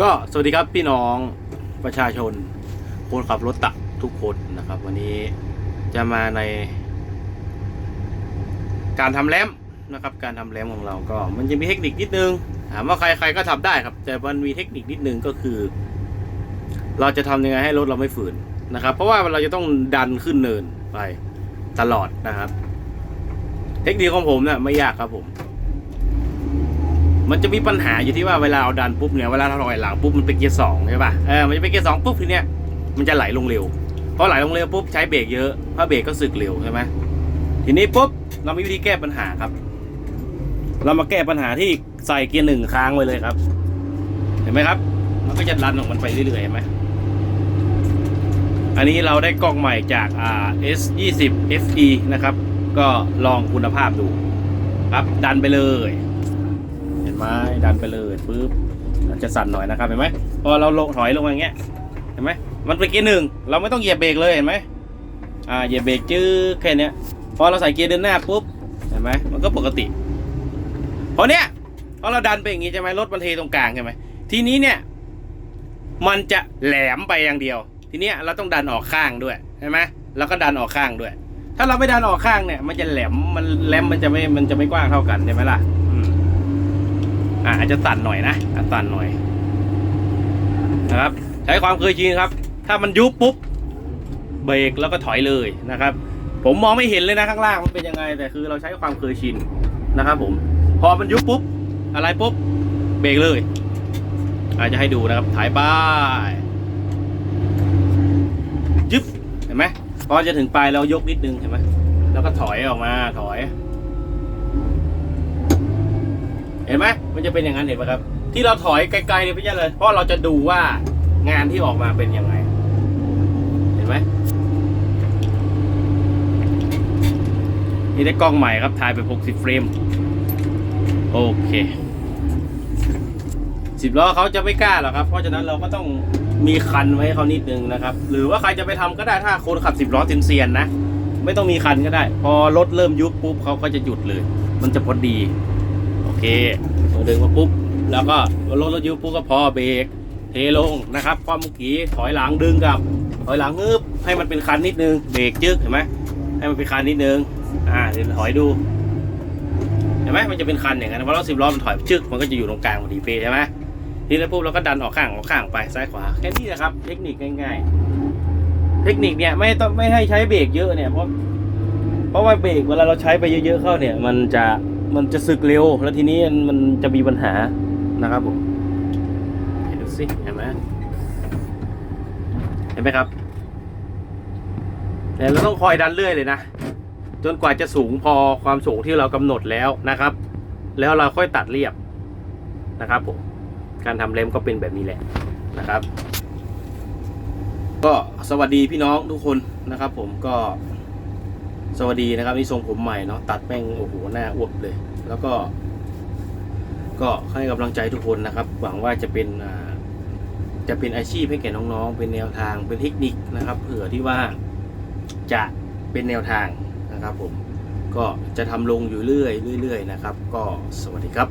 ก็สวัสดีครับพี่น้องประชาชนคนขับรถตักทุกคนนะครับ วันนี้จะมาใน การทำแรมนะครับ การทำแรมของเราก็ มันจะมีเทคนิคนิดนึงถามว่าใครใครก็ทำได้ครับ แต่มันมีเทคนิคนิดนึงก็คือ เราจะทำยังไงให้รถเราไม่ฝืนนะครับ เพราะว่าเราจะต้องดันขึ้นเนินไปตลอดนะครับ เทคนิคของผมเนี่ยไม่ยากครับผม มันจะมีปัญหาอยู่ที่ว่าเวลาเอาดันปุ๊บเนี่ยเวลาเราถอยหลังปุ๊บมันเป็นเกียร์สองใช่ป่ะเออมันจะเป็นเกียร์สองปุ๊บทีเนี้ยมันจะไหลลงเร็วพอไหลลงเร็วปุ๊บใช้เบรกเยอะเพราะเบรกก็สึกเร็วใช่ไหมทีนี้ปุ๊บเรามีวิธีแก้ปัญหาครับ เรามาแก้ปัญหาที่ใส่เกียร์หนึ่งค้างไว้เลยครับ เห็นไหมครับ มันก็จะดันของมันไปเรื่อยๆเห็นไหมอันนี้เราได้กล้องใหม่จากอ่า S 2 0 FE นะครับ ก็ลองคุณภาพดู ครับดันไปเลย ไหมดันไปเลยปุ๊บจจะสั่นหน่อยนะครับเห็นไหมพอเราลงถอยลงอย่างเงี้ยเห็นไหมมันเป็นเกียร์หนึ่งเราไม่ต้องเหยียบเบรกเลยเห็นไหมอ่าเหยียบเบรกจื้อแค่นี้พอเราใส่เกียร์เดินหน้าปุ๊บเห็นไหมมันก็ปกติพอเนี้ยพอเราดันไปอย่างงี้ใช่ไหมรถมันเทตรงกลางใช่ไหมทีนี้เนี่ยมันจะแหลมไปอย่างเดียว ทีเนี้ยเราต้องดันออกข้างด้วยใช่ไหมแล้วก็ดันออกข้างด้วย ถ้าเราไม่ดันออกข้างเนี่ย มันจะแหลมมันแหลมมันจะไม่มันจะไม่กว้างเท่ากันใช่ไหมล่ะ อืมอะอาจจะสั่นหน่อยนะอะสั่นหน่อยนะครับ ใช้ความเคยชินครับ ถ้ามันยุบปุ๊บเบรกแล้วก็ถอยเลยนะครับ ผมมองไม่เห็นเลยนะข้างล่างมันเป็นยังไง แต่คือเราใช้ความเคยชินนะครับผมพอมันยุบปุ๊บอะไรปุ๊บเบรกเลย อาจจะให้ดูนะครับถ่ายป้ายยึบเห็นไหมพอจะถึงปลายเรายกนิดนึงเห็นไหมแล้วก็ถอยออกมาถอย เห็นไหมมันจะเป็นอย่างนั้นเห็นไหมครับ ที่เราถอยไกลๆเนี่ยไม่ใช่เลยเพราะเราจะดูว่างานที่ออกมาเป็นยังไง เห็นไหมนี่ได้กล้องใหม่ครับถ่ายไป 60 เฟรม โอเคสิบล้อเขาจะไม่กล้าหรอกครับ เพราะฉะนั้นเราก็ต้องมีคันไว้ให้เขานิดนึงนะครับ หรือว่าใครจะไปทำก็ได้ถ้าคนขับสิบล้อเซียนๆนะ ไม่ต้องมีคันก็ได้ พอรถเริ่มยุบปุ๊บเขาก็จะหยุดเลย มันจะพอดี โอเคดึงมาปุ๊บ แล้วก็รถรถยุบปุ๊บก็พอเบรกเทลงนะครับความเมื่อกี้ถอยหลังดึงกับ ถอยหลังงึบให้มันเป็นคันนิดนึงเบรกจึ๊กเห็นไหมให้มันเป็นคันนิดนึงอ่าเดี๋ยวถอยดูเห็นไหมมันจะเป็นคันอย่างนั้นเพราะรถสิบล้อมันถอยจึ๊กมันก็จะอยู่ตรงกลางพอดีเป๊ะใช่ไหมทีนี้ปุ๊บเราก็ดันออกข้างออกข้างไปซ้ายขวาแค่นี้นะครับ เทคนิคง่ายๆ เทคนิคเนี่ยไม่ต้องไม่ให้ใช้เบรกเยอะเนี่ยเพราะเพราะว่าเบรกเวลาเราใช้ไปเยอะๆเข้าเนี่ย มันจะ มันจะสึกเร็ว แล้วทีนี้มันจะมีปัญหานะครับผมเห็นดูสิเห็นไหมเห็นไหมครับแต่เราต้องคอยดันเรื่อยเลยนะจนกว่าจะสูงพอความสูงที่เรากำหนดแล้วนะครับ แล้วเราค่อยตัดเรียบนะครับผมการทำเล็มก็เป็นแบบนี้แหละนะครับ ก็สวัสดีพี่น้องทุกคนนะครับ ผมก็ สวัสดีนะครับนี่ทรงผมใหม่เนาะตัดแม่งโอ้โหหน้าอวบเลย แล้วก็ ก็ให้กำลังใจทุกคนนะครับ หวังว่าจะเป็นจะเป็นอาชีพให้แก่น้องๆ เป็นแนวทางเป็นเทคนิคนะครับเผื่อที่ว่าจะเป็นแนวทางนะครับผมก็จะทำลงอยู่เรื่อยเรื่อยๆนะครับ ก็สวัสดีครับ